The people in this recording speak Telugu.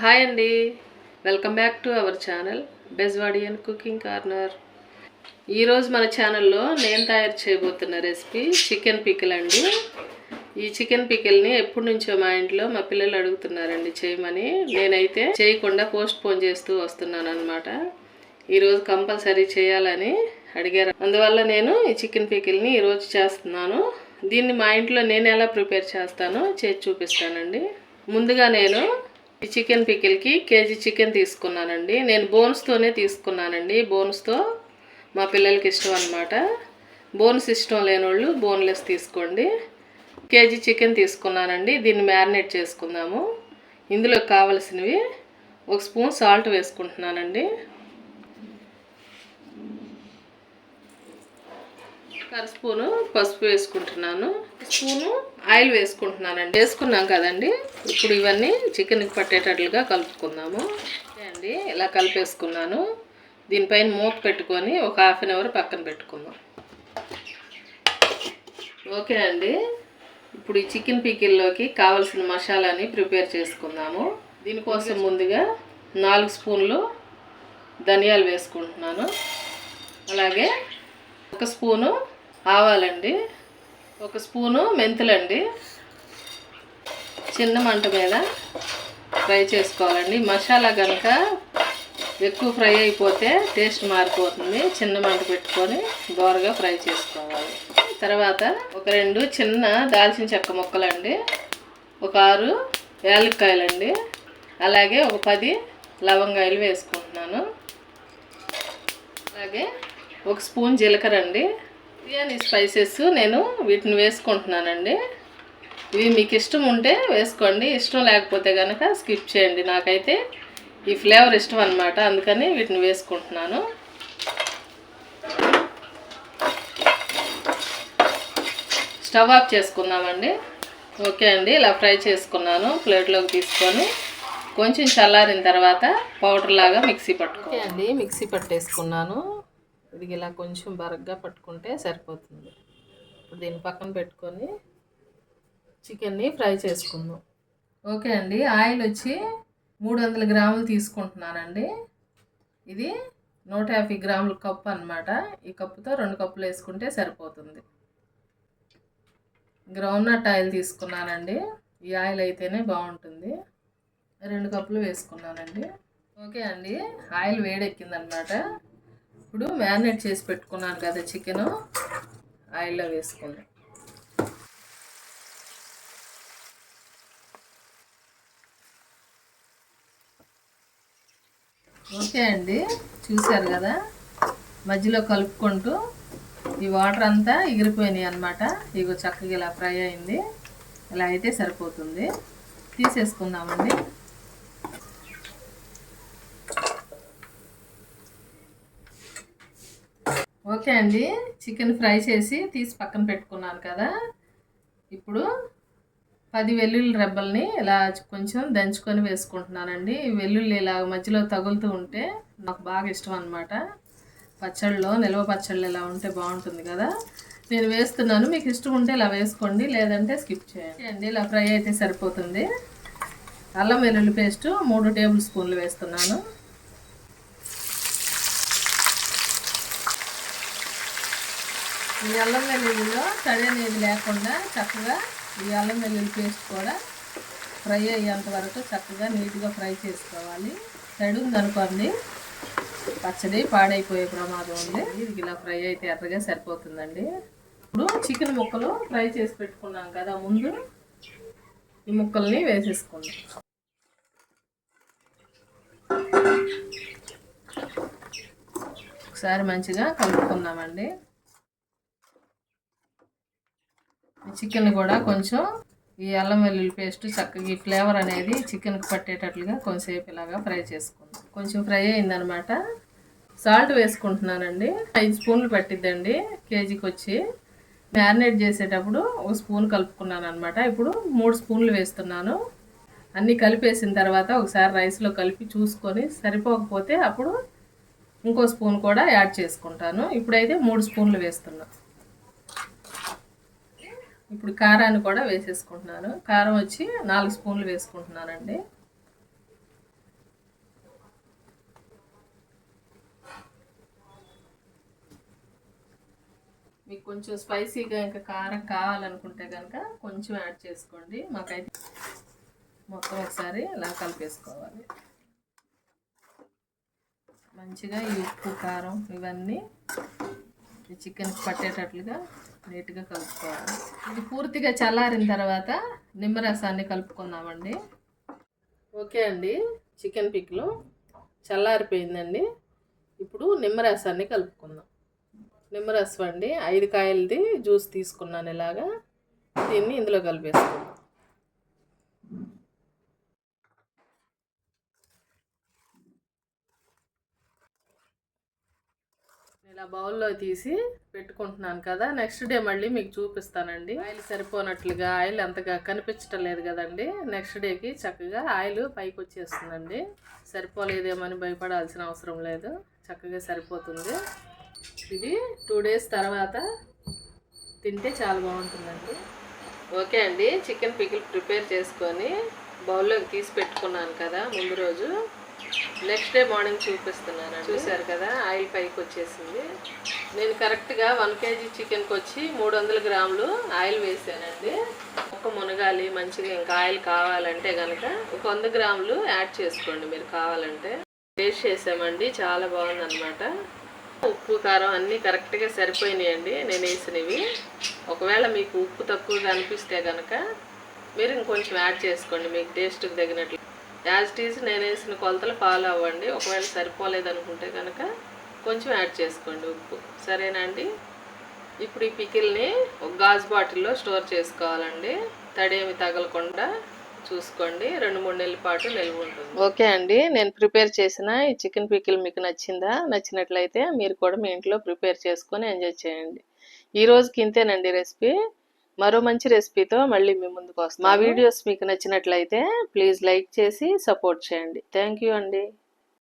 హాయ్ అండి. Welcome back to our channel Bezwadian cooking corner ఈరోజు మన ఛానల్లో నేను తయారు చేయబోతున్న రెసిపీ చికెన్ పికిల్ అండి. ఈ చికెన్ పికిల్ని ఎప్పటి నుంచో మా ఇంట్లో మా పిల్లలు అడుగుతున్నారండి చేయమని. నేనైతే చేయకుండా పోస్ట్ పోన్ చేస్తూ వస్తున్నాను అనమాట ఈరోజు కంపల్సరీ చేయాలని అడిగారు. అందువల్ల నేను ఈ చికెన్ పికిల్ని ఈరోజు చేస్తున్నాను. దీన్ని మా ఇంట్లో నేను ఎలా ప్రిపేర్ చేస్తానో చేసి చూపిస్తానండి. ముందుగా నేను ఈ చికెన్ పికిల్కి కేజీ చికెన్ తీసుకున్నానండి. నేను బోన్స్తోనే తీసుకున్నానండి. బోన్స్తో మా పిల్లలకి ఇష్టం అనమాట బోన్స్ ఇష్టం లేని వాళ్ళు బోన్లెస్ తీసుకోండి. కేజీ చికెన్ తీసుకున్నానండి. దీన్ని మ్యారినేట్ చేసుకుందాము. ఇందులో కావలసినవి ఒక స్పూన్ సాల్ట్ వేసుకుంటున్నానండి. కర స్పూను పసుపు వేసుకుంటున్నాను. స్పూను ఆయిల్ వేసుకుంటున్నానండి. వేసుకున్నాం కదండి. ఇప్పుడు ఇవన్నీ చికెన్కి పట్టేటట్లుగా కలుపుకుందాము. అండి ఇలా కలిపేసుకున్నాను. దీనిపైన మూత పెట్టుకొని ఒక హాఫ్ అన్ అవర్ పక్కన పెట్టుకుందాం. ఓకే అండి. ఇప్పుడు ఈ చికెన్ పీకిల్లోకి కావలసిన మసాలాని ప్రిపేర్ చేసుకుందాము. దీనికోసం ముందుగా నాలుగు స్పూన్లు ధనియాలు వేసుకుంటున్నాను. అలాగే ఒక స్పూను ఆవాలండి ఒక స్పూను మెంతులండి. చిన్న మంట మీద ఫ్రై చేసుకోవాలండి. మసాలా కనుక ఎక్కువ ఫ్రై అయిపోతే టేస్ట్ మారిపోతుంది. చిన్న మంట పెట్టుకొని దోరగా ఫ్రై చేసుకోవాలి. తర్వాత ఒక రెండు చిన్న దాల్చిన చెక్క ముక్కలండి. ఒక ఆరు యాలక్కాయలండి. అలాగే ఒక పది లవంగాయలు వేసుకుంటున్నాను. అలాగే ఒక స్పూన్ జీలకర్ర అండి. బిర్యానీ స్పైసెస్ నేను వీటిని వేసుకుంటున్నానండి. ఇవి మీకు ఇష్టం ఉంటే వేసుకోండి. ఇష్టం లేకపోతే కనుక స్కిప్ చేయండి. నాకైతే ఈ ఫ్లేవర్ ఇష్టం అనమాట అందుకని వీటిని వేసుకుంటున్నాను. స్టవ్ ఆఫ్ చేసుకుందామండి. ఓకే అండి. ఇలా ఫ్రై చేసుకున్నాను. ప్లేట్లోకి తీసుకొని కొంచెం చల్లారిన తర్వాత పౌడర్ లాగా మిక్సీ పట్టుకో అండి. మిక్సీ పట్టేసుకున్నాను. ఇది ఇలా కొంచెం బరగ్గా పట్టుకుంటే సరిపోతుంది. ఇప్పుడు దీని పక్కన పెట్టుకొని చికెన్ని ఫ్రై చేసుకుందాం. ఓకే అండి ఆయిల్ వచ్చి మూడు వందల గ్రాములు తీసుకుంటున్నానండి. ఇది నూట యాభై గ్రాముల కప్పు అనమాట ఈ కప్పుతో రెండు కప్పులు వేసుకుంటే సరిపోతుంది. గ్రౌండ్నట్ ఆయిల్ తీసుకున్నానండి. ఈ ఆయిల్ అయితేనే బాగుంటుంది. రెండు కప్పులు వేసుకున్నానండి. ఓకే అండి ఆయిల్ వేడెక్కిందనమాట ఇప్పుడు మ్యారినేట్ చేసి పెట్టుకున్నాను కదా చికెను. ఆయిల్లో వేసుకుందాం. ఓకే అండి చూశారు కదా? మధ్యలో కలుపుకుంటూ ఈ వాటర్ అంతా ఎగిరిపోయినాయి అనమాట ఇగో చక్కగా ఇలా ఫ్రై అయింది. ఇలా అయితే సరిపోతుంది. తీసేసుకుందామండి. ఓకే అండి. చికెన్ ఫ్రై చేసి తీసి పక్కన పెట్టుకున్నాను కదా. ఇప్పుడు పది వెల్లుల్లి రెబ్బల్ని ఇలా కొంచెం దంచుకొని వేసుకుంటున్నానండి. వెల్లుల్లి ఇలా మధ్యలో తగులుతూ ఉంటే నాకు బాగా ఇష్టం అనమాట పచ్చళ్ళలో నిల్వ పచ్చళ్ళు ఇలా ఉంటే బాగుంటుంది కదా. నేను వేస్తున్నాను. మీకు ఇష్టం ఉంటే ఇలా వేసుకోండి. లేదంటే స్కిప్ చేయండి. అండి ఇలా ఫ్రై అయితే సరిపోతుంది. అల్లం వెల్లుల్లి పేస్ట్ మూడు టేబుల్ స్పూన్లు వేస్తున్నాను. ఈ అల్లం వెల్లుల్లిలో తడి లేకుండా చక్కగా ఈ అల్లం వెల్లుల్లి పేస్ట్ కూడా ఫ్రై అయ్యేంత వరకు చక్కగా నీట్గా ఫ్రై చేసుకోవాలి. తడి ఉందనుకోండి పచ్చడి పాడైపోయే ప్రమాదం ఉంది. ఇది ఇలా ఫ్రై అయితే ఎర్రగా సరిపోతుందండి. ఇప్పుడు చికెన్ ముక్కలు ఫ్రై చేసి పెట్టుకున్నాం కదా ముందు ఈ ముక్కల్ని వేసేసుకుందాం ఒకసారి మంచిగా కలుపుకున్నామండి చికెన్ కూడా కొంచెం ఈ అల్లం వెల్లుల్లి పేస్ట్ చక్కగా ఈ ఫ్లేవర్ అనేది చికెన్కి పట్టేటట్లుగా కొంచెంసేపు ఇలాగా ఫ్రై చేసుకుందాం. కొంచెం ఫ్రై అయిందనమాట సాల్ట్ వేసుకుంటున్నానండి. ఐదు స్పూన్లు పట్టిద్దండి కేజీకి వచ్చి మ్యారినేట్ చేసేటప్పుడు ఒక స్పూన్ కలుపుకున్నాను అనమాట ఇప్పుడు మూడు స్పూన్లు వేస్తున్నాను. అన్నీ కలిపేసిన తర్వాత ఒకసారి రైస్లో కలిపి చూసుకొని సరిపోకపోతే అప్పుడు ఇంకో స్పూన్ కూడా యాడ్ చేసుకుంటాను. ఇప్పుడైతే మూడు స్పూన్లు వేస్తున్నాను ఇప్పుడు కారాన్ని కూడా వేసేసుకుంటున్నాను. కారం వచ్చి నాలుగు స్పూన్లు వేసుకుంటున్నానండి. మీకు కొంచెం స్పైసీగా ఇంకా కారం కావాలనుకుంటే కనుక కొంచెం యాడ్ చేసుకోండి. మాకైతే మొత్తం ఒకసారి ఇలా కలిపేసుకోవాలి. మంచిగా ఈ ఉప్పు కారం ఇవన్నీ ఈ చికెన్కి పట్టేటట్లుగా నీట్గా కలుపుకోవాలి. ఇది పూర్తిగా చల్లారిన తర్వాత నిమ్మరసాన్ని కలుపుకుందామండి. ఓకే అండి చికెన్ పిక్లు చల్లారిపోయిందండి. ఇప్పుడు నిమ్మరసాన్ని కలుపుకుందాం. నిమ్మరసం అండి ఐదు కాయలది జ్యూస్ తీసుకున్నాను ఇలాగా. దీన్ని ఇందులో కలిపేసుకుందాం. ఇలా బౌల్లో తీసి పెట్టుకుంటున్నాను కదా నెక్స్ట్ డే మళ్ళీ మీకు చూపిస్తానండి. ఆయిల్ సరిపోనట్లుగా ఆయిల్ అంతగా కనిపించటం లేదు కదండి. నెక్స్ట్ డేకి చక్కగా ఆయిల్ పైకి వచ్చేస్తుందండి. సరిపోలేదేమని భయపడాల్సిన అవసరం లేదు. చక్కగా సరిపోతుంది. ఇది టూ డేస్ తర్వాత తింటే చాలా బాగుంటుందండి. ఓకే అండి. చికెన్ పికిల్ ప్రిపేర్ చేసుకొని బౌల్లోకి తీసి పెట్టుకున్నాను కదా ముందు రోజు. నెక్స్ట్ డే మార్నింగ్ చూపిస్తున్నాను చూశారు కదా ఆయిల్ పైకి వచ్చేసింది. నేను కరెక్ట్గా వన్ కేజీ చికెన్కి వచ్చి మూడు వందల గ్రాములు ఆయిల్ వేసానండి. ఒక మునగాలి మంచిగా ఇంకా ఆయిల్ కావాలంటే కనుక ఒక వంద గ్రాములు యాడ్ చేసుకోండి మీరు కావాలంటే. టేస్ట్ చేసామండి చాలా బాగుందన్నమాట. ఉప్పు కారం అన్నీ కరెక్ట్గా సరిపోయినాయండి నేను వేసినవి. ఒకవేళ మీకు ఉప్పు తక్కువగా అనిపిస్తే కనుక మీరు ఇంకొంచెం యాడ్ చేసుకోండి మీకు టేస్ట్కి తగినట్లు. యాజ్ టీజ్ నేను వేసిన కొలతలు ఫాలో అవ్వండి. ఒకవేళ సరిపోలేదు అనుకుంటే కనుక కొంచెం యాడ్ చేసుకోండి ఉప్పు. సరేనా అండి ఇప్పుడు ఈ పికిల్ని ఒక గాజు బాటిల్లో స్టోర్ చేసుకోవాలండి. తడేమి తగలకుండా చూసుకోండి. రెండు మూడు నెలల పాటు నిల్వ ఉంటుంది. ఓకే అండి. నేను ప్రిపేర్ చేసిన ఈ చికెన్ పికిల్ మీకు నచ్చిందా? నచ్చినట్లయితే మీరు కూడా మీ ఇంట్లో ప్రిపేర్ చేసుకొని ఎంజాయ్ చేయండి. ఈ రోజుకి ఇంతేనండి రెసిపీ. మరో మంచి రెసిపీతో మళ్ళీ మీ ముందుకు వస్తాం మా వీడియోస్ మీకు నచ్చినట్లయితే ప్లీజ్ లైక్ చేసి సపోర్ట్ చేయండి. థ్యాంక్ యూ అండి.